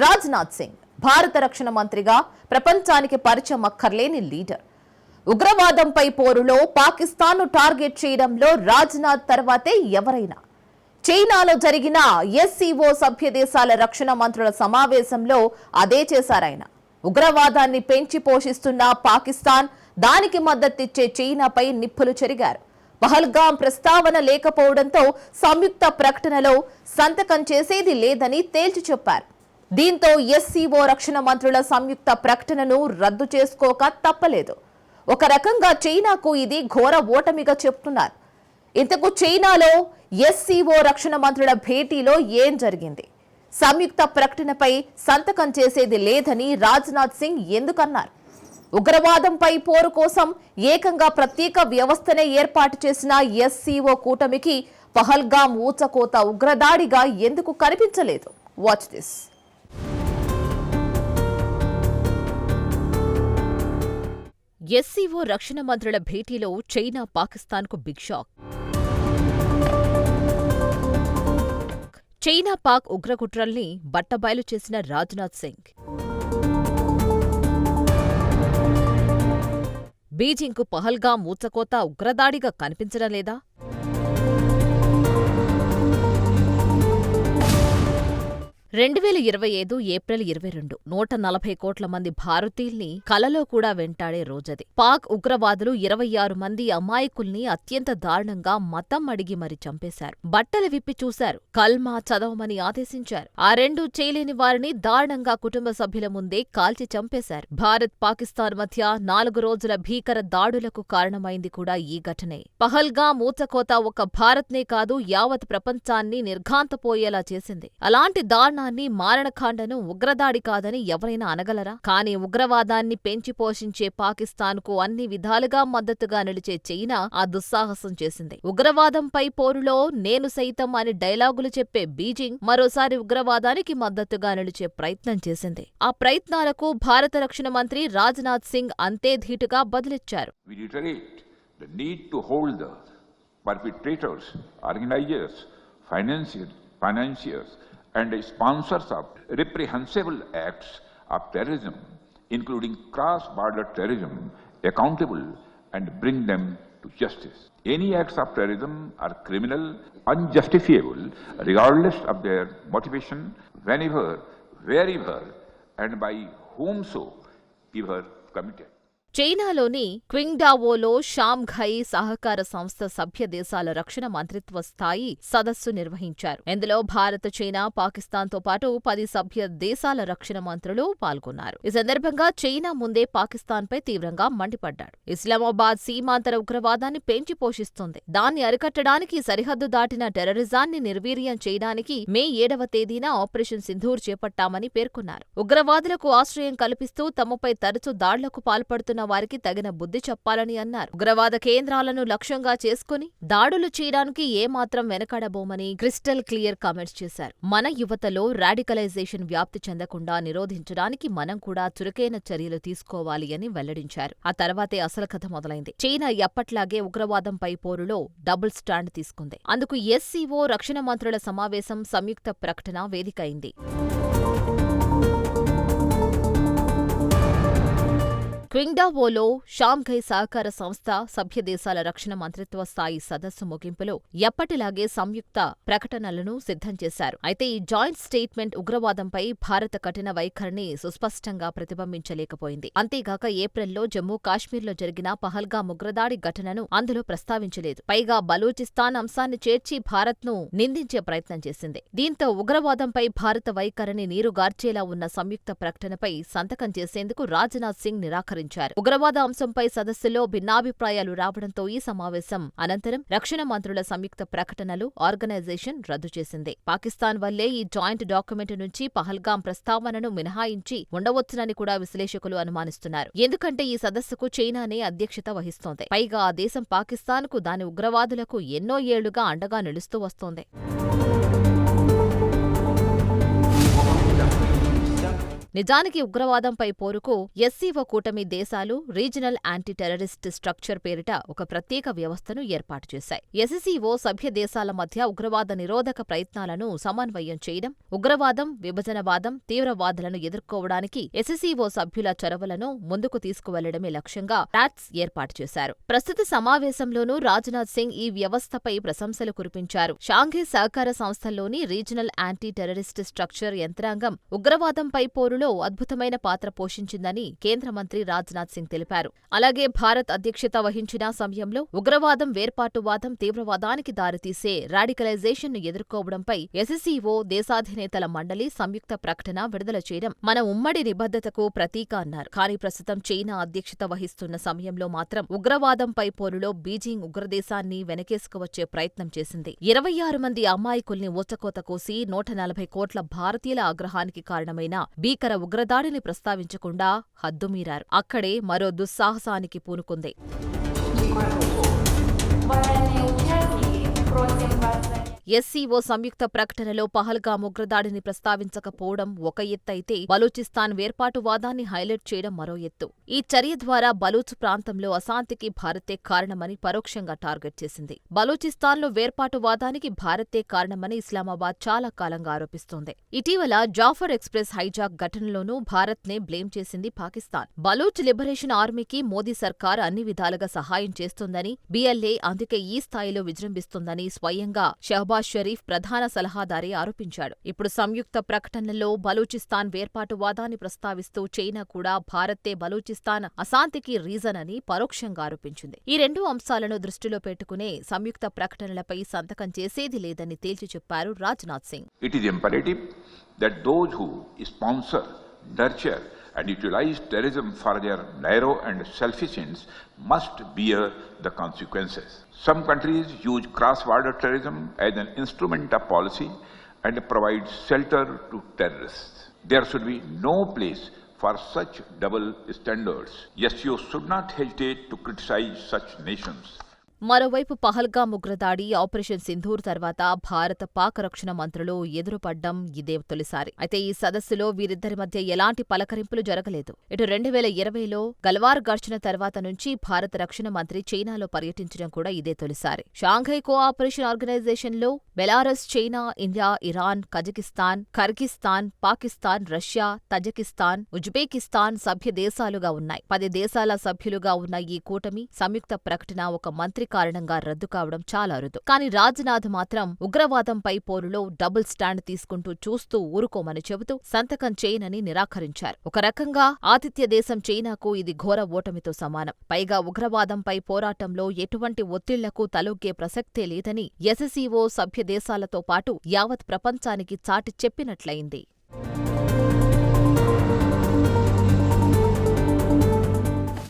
రాజ్నాథ్ సింగ్ భారత రక్షణ మంత్రిగా ప్రపంచానికి పరిచయం అక్కర్లేని లీడర్. ఉగ్రవాదంపై పోరులో పాకిస్తాన్ను టార్గెట్ చేయడంలో రాజ్నాథ్ తర్వాతే ఎవరైనా. చైనాలో జరిగిన ఎస్సీఓ సభ్య దేశాల రక్షణ మంత్రుల సమావేశంలో అదే చేశారాయన ఉగ్రవాదాన్ని పెంచి పోషిస్తున్న పాకిస్తాన్ దానికి మద్దతిచ్చే చైనాపై నిప్పులు చెరిగారు. పహల్గాం ప్రస్తావన లేకపోవడంతో సంయుక్త ప్రకటనలో సంతకం చేసేది లేదని తేల్చి చెప్పారు. దీంతో ఎస్సీఓ రక్షణ మంత్రుల సంయుక్త ప్రకటనను రద్దు చేసుకోక తప్పలేదు. ఒక రకంగా చైనాకు ఇది ఘోర ఓటమిగా చెప్తున్నారు. ఇంతకు చైనాలో ఎస్సీఓ రక్షణ మంత్రుల భేటీలో ఏం జరిగింది? సంయుక్త ప్రకటనపై సంతకం చేసేది లేదని రాజ్నాథ్ సింగ్ ఎందుకన్నారు? ఉగ్రవాదంపై పోరు కోసం ఏకంగా ప్రత్యేక వ్యవస్థనే ఏర్పాటు చేసిన ఎస్సీఓ కూటమికి పహల్గాం ఊచకోత ఉగ్రదాడిగా ఎందుకు కనిపించలేదు? వాచ్ దిస్ ఎస్సీఓ రక్షణ మంత్రుల భేటీలో చైనా పాకిస్తాన్కు బిగ్ షాక్. చైనా పాక్ ఉగ్రకుట్రల్ని బట్టబయలు చేసిన రాజ్నాథ్ సింగ్. బీజింగ్కు పహల్గా మూచకోత ఉగ్రదాడిగా కనిపించడం లేదా? రెండు వేల ఇరవై ఐదు ఏప్రిల్ ఇరవై రెండు నూట నలభై కోట్ల మంది భారతీయుల్ని కలలో కూడా వెంటాడే రోజది. పాక్ ఉగ్రవాదులు ఇరవై ఆరు మంది అమాయకుల్ని అత్యంత దారుణంగా మతం అడిగి మరి చంపేశారు. బట్టలు విప్పి చూశారు. కల్మా చదవమని ఆదేశించారు. ఆ రెండు చేయలేని వారిని దారుణంగా కుటుంబ సభ్యుల ముందే కాల్చి చంపేశారు. భారత్ పాకిస్తాన్ మధ్య నాలుగు రోజుల భీకర దాడులకు కారణమైంది కూడా ఈ ఘటనే. పహల్గా మూచకోత ఒక భారత్నే కాదు యావత్ ప్రపంచాన్ని నిర్ఘాంతపోయేలా చేసింది. అలాంటి దారుణ దారుణాన్ని మారణకాండను ఉగ్రదాడి కాదని ఎవరైనా అనగలరా? కానీ ఉగ్రవాదాన్ని పెంచి పోషించే పాకిస్తాన్కు అన్ని విధాలుగా మద్దతుగా నిలిచే చైనా ఆ దుస్సాహసం చేసింది. ఉగ్రవాదంపై పోరులో నేను సైతం అని డైలాగులు చెప్పే బీజింగ్ మరోసారి ఉగ్రవాదానికి మద్దతుగా నిలిచే ప్రయత్నం చేసింది. ఆ ప్రయత్నాలకు భారత రక్షణ మంత్రి రాజ్నాథ్ సింగ్ అంతే ధీటుగా బదిలిచ్చారు. Perpetrators, organizers, financiers, financiers, and sponsors of reprehensible acts of terrorism, including cross-border terrorism, accountable and bring them to justice. Any acts of terrorism are criminal, unjustifiable, regardless of their motivation, whenever, wherever, and by whomsoever committed. చైనాలోని క్వింగ్డావోలో Shanghai సహకార సంస్థ సభ్య దేశాల రక్షణ మంత్రిత్వ స్థాయి సదస్సు నిర్వహించారు. ఇందులో భారత్ చైనా పాకిస్తాన్తో పాటు పది సభ్య దేశాల రక్షణ మంత్రులు పాల్గొన్నారు. ఈ సందర్భంగా చైనా ముందే పాకిస్తాన్పై తీవ్రంగా మండిపడ్డాడు. ఇస్లామాబాద్ సీమాంతర ఉగ్రవాదాన్ని పెంచి పోషిస్తుంది. దాన్ని అరికట్టడానికి సరిహద్దు దాటిన టెర్రరిజాన్ని నిర్వీర్యం చేయడానికి మే ఏడవ తేదీన ఆపరేషన్ సింధూర్ చేపట్టామని పేర్కొన్నారు. ఉగ్రవాదులకు ఆశ్రయం కల్పిస్తూ తమపై తరచూ దాడులకు పాల్పడుతున్న వారికి తగిన బుద్ధి చెప్పాలని అన్నారు. ఉగ్రవాద కేంద్రాలను లక్ష్యంగా చేసుకుని దాడులు చేయడానికి ఏమాత్రం వెనకడబోమని క్రిస్టల్ క్లియర్ కామెంట్స్ చేశారు. మన యువతలో రాడికలైజేషన్ వ్యాప్తి చెందకుండా నిరోధించడానికి మనం కూడా చురుకైన చర్యలు తీసుకోవాలి అని వెల్లడించారు. ఆ తర్వాతే అసలు కథ మొదలైంది. చైనా ఎప్పట్లాగే ఉగ్రవాదంపై పోరులో డబుల్ స్టాండ్ తీసుకుంది. అందుకు ఎస్సీఓ రక్షణ మంత్రుల సమావేశం సంయుక్త ప్రకటన వేదికైంది క్వింగ్డావోలో షాంఘై సహకార సంస్థ సభ్య దేశాల రక్షణ మంత్రిత్వ స్థాయి సదస్సు ముగింపులో ఎప్పటిలాగే సంయుక్త ప్రకటనలను సిద్ధం చేశారు. అయితే ఈ జాయింట్ స్టేట్మెంట్ ఉగ్రవాదంపై భారత కఠిన వైఖరిని సుస్పష్టంగా ప్రతిబింబించలేకపోయింది. అంతేగాక ఏప్రిల్లో జమ్మూ కాశ్మీర్లో జరిగిన పహల్గా ఉగ్రదాడి ఘటనను అందులో ప్రస్తావించలేదు. పైగా బలూచిస్తాన్ అంశాన్ని చేర్చి భారత్ను నిందించే ప్రయత్నం చేసింది. దీంతో ఉగ్రవాదంపై భారత వైఖరిని నీరుగార్చేలా ఉన్న సంయుక్త ప్రకటనపై సంతకం చేసేందుకు రాజ్నాథ్ సింగ్ నిరాకరించారు. ఉగ్రవాద అంశంపై సదస్సులో భిన్నాభిప్రాయాలు రావడంతో ఈ సమావేశం అనంతరం రక్షణ మంత్రుల సంయుక్త ప్రకటనలు ఆర్గనైజేషన్ రద్దు చేసింది. పాకిస్తాన్ వల్లే ఈ జాయింట్ డాక్యుమెంట్ నుంచి పహల్గాం ప్రస్తావనను మినహాయించి ఉండవచ్చునని కూడా విశ్లేషకులు అనుమానిస్తున్నారు. ఎందుకంటే ఈ సదస్సుకు చైనానే అధ్యక్షత వహిస్తోంది. పైగా ఆ దేశం పాకిస్తాన్కు దాని ఉగ్రవాదులకు ఎన్నో ఏళ్ళుగా అండగా నిలుస్తూ వస్తోంది. నిజానికి ఉగ్రవాదంపై పోరుకు ఎస్సీఓ కూటమి దేశాలు రీజనల్ యాంటీ టెర్రరిస్ట్ స్ట్రక్చర్ పేరిట ఒక ప్రత్యేక వ్యవస్థను ఏర్పాటు చేశాయి. ఎస్సీఓ సభ్య దేశాల మధ్య ఉగ్రవాద నిరోధక ప్రయత్నాలను సమన్వయం చేయడం ఉగ్రవాదం విభజనవాదం తీవ్రవాదులను ఎదుర్కోవడానికి ఎస్సీఓ సభ్యుల చొరవలను ముందుకు తీసుకువెళ్ళడమే లక్ష్యంగా టాట్స్ ఏర్పాటు చేశారు. ప్రస్తుత సమావేశంలోనూ రాజ్నాథ్ సింగ్ ఈ వ్యవస్థపై ప్రశంసలు కురిపించారు. షాంఘై సహకార సంస్థల్లోని రీజనల్ యాంటీ టెర్రరిస్ట్ స్ట్రక్చర్ యంత్రాంగం ఉగ్రవాదంపై పోరులు అద్భుతమైన పాత్ర పోషించిందని కేంద్ర మంత్రి రాజ్నాథ్ సింగ్ తెలిపారు. అలాగే భారత్ అధ్యక్షత వహించిన సమయంలో ఉగ్రవాదం వేర్పాటువాదం తీవ్రవాదానికి దారితీసే రాడికలైజేషన్ను ఎదుర్కోవడంపై ఎస్సీఓ దేశాధినేతల మండలి సంయుక్త ప్రకటన విడుదల చేయడం మన ఉమ్మడి నిబద్ధతకు ప్రతీక అన్నారు. కానీ ప్రస్తుతం చైనా అధ్యక్షత వహిస్తున్న సమయంలో మాత్రం ఉగ్రవాదంపై పోరులో బీజింగ్ ఉగ్రదేశాన్ని వెనకేసుకువచ్చే ప్రయత్నం చేసింది. ఇరవై ఆరు మంది అమాయకుల్ని ఊచకోత కోసి నూట నలభై కోట్ల భారతీయుల ఆగ్రహానికి కారణమైన భీకర ఉగ్రదాడిని ప్రస్తావించకుండా హద్దుమీరారు అక్కడే మరో దుస్సాహసానికి పూనుకుంది. ఎస్సీఓ సంయుక్త ప్రకటనలో పహల్గా ఉగ్రదాడిని ప్రస్తావించకపోవడం ఒక ఎత్తైతే బలూచిస్తాన్ వేర్పాటువాదాన్ని హైలైట్ చేయడం మరో ఎత్తు. ఈ చర్య ద్వారా బలూచ్ ప్రాంతంలో అశాంతికి భారతే కారణమని పరోక్షంగా టార్గెట్ చేసింది. బలూచిస్తాన్లో వేర్పాటువాదానికి భారతే కారణమని ఇస్లామాబాద్ చాలా కాలంగా ఆరోపిస్తోంది. ఇటీవల జాఫర్ ఎక్స్ప్రెస్ హైజాక్ ఘటనలోనూ భారత్నే బ్లేమ్ చేసింది పాకిస్తాన్. బలూచ్ లిబరేషన్ ఆర్మీకి మోదీ సర్కార్ అన్ని విధాలుగా సహాయం చేస్తోందని బీఎల్ఏ అందుకే ఈ స్థాయిలో విజృంభిస్తోందని స్వయంగా షహబాజ్ షరీఫ్ ప్రధాన సలహాదారి ఆరోపించాడు. ఇప్పుడు సంయుక్త ప్రకటనలో బలూచిస్తాన్ వేర్పాటువాదాన్ని ప్రస్తావిస్తూ చైనా కూడా భారత్తే బలూచిస్తాన్ అశాంతికి రీజన్ అని పరోక్షంగా ఆరోపించింది. ఈ రెండు అంశాలను దృష్టిలో పెట్టుకునే సంయుక్త ప్రకటనలపై సంతకం చేసేది లేదని తేల్చి చెప్పారు Rajnath Singh. It is imperative that those who sponsor nurture, and utilize terrorism for their narrow and selfish ends must bear the consequences. Some countries use cross-border terrorism as an instrument of policy and provide shelter to terrorists. There should be no place for such double standards. Yes, you should not hesitate to criticize such nations. మరోవైపు పహల్గామ్ ఉగ్రదాడి operation Sindoor తర్వాత భారత పాక్ రక్షణ మంత్రులు ఎదురుపడ్డం ఇదే తొలిసారి. అయితే ఈ సదస్సులో వీరిద్దరి మధ్య ఎలాంటి పలకరింపులు జరగలేదు. ఇటు రెండు వేల ఇరవైలో గల్వార్ ఘర్షణ తర్వాత నుంచి భారత రక్షణ మంత్రి చైనాలో పర్యటించడం కూడా ఇదే తొలిసారి. షాంఘై కోఆపరేషన్ ఆపరేషన్ ఆర్గనైజేషన్లో Belarus China India Iran Kazakhstan Kyrgyzstan Pakistan Russia Tajikistan Uzbekistan సభ్య దేశాలుగా ఉన్నాయి. పది దేశాల సభ్యులుగా ఉన్న ఈ కూటమి సంయుక్త ప్రకటన ఒక మంత్రి కారణంగా రద్దు కావడం చాలా అరుదు. కానీ రాజ్నాథ్ మాత్రం ఉగ్రవాదంపై పోరులో డబుల్ స్టాండ్ తీసుకుంటూ చూస్తూ ఊరుకోమని చెబుతూ సంతకం చేయనని నిరాకరించారు. ఒక రకంగా ఆతిథ్య దేశం చైనాకు ఇది ఘోర ఓటమితో సమానం. పైగా ఉగ్రవాదంపై పోరాటంలో ఎటువంటి ఒత్తిళ్ళకు తలొగ్గే ప్రసక్తే లేదని ఎస్ఎస్ఈఓ సభ్య దేశాలతో పాటు యావత్ ప్రపంచానికి చాటి చెప్పినట్లయింది.